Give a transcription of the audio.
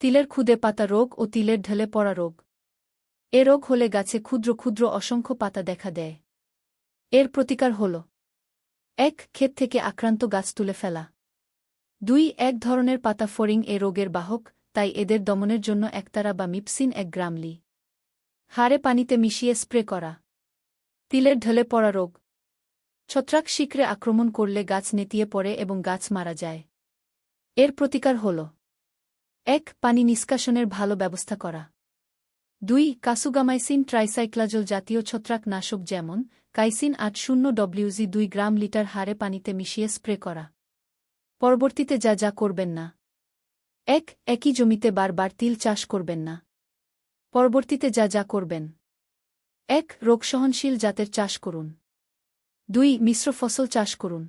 তিলের খুদে পাতা রোগ ও তিলের ঢলে পড়া রোগ। এ রোগ হলে গাছে ক্ষুদ্র ক্ষুদ্র অসংখ্য পাতা দেখা দেয়। এর প্রতিকার হল এক, ক্ষেত থেকে আক্রান্ত গাছ তুলে ফেলা। দুই, এক ধরনের পাতা ফরিং এ রোগের বাহক, তাই এদের দমনের জন্য একতারা বা মিপসিন এক গ্রামলি। হাড়ে পানিতে মিশিয়ে স্প্রে করা। তিলের ঢলে পড়া রোগ। ছত্রাক শিকরে আক্রমণ করলে গাছ নেতিয়ে পড়ে এবং গাছ মারা যায়। এর প্রতিকার হল এক, পানি নিষ্কাশনের ভালো ব্যবস্থা করা। দুই, কাসুগামাইসিন ট্রাইসাইক্লাজল জাতীয় ছত্রাক নাশক যেমন, কাইসিন আট শূন্য ডব্লিউজি দুই গ্রাম লিটার হারে পানিতে মিশিয়ে স্প্রে করা। পরবর্তীতে যা যা করবেন না। এক, একই জমিতে বারবার তিল চাষ করবেন না। পরবর্তীতে যা যা করবেন। এক রোগসহনশীল জাতের চাষ করুন। দুই, মিশ্র ফসল চাষ করুন।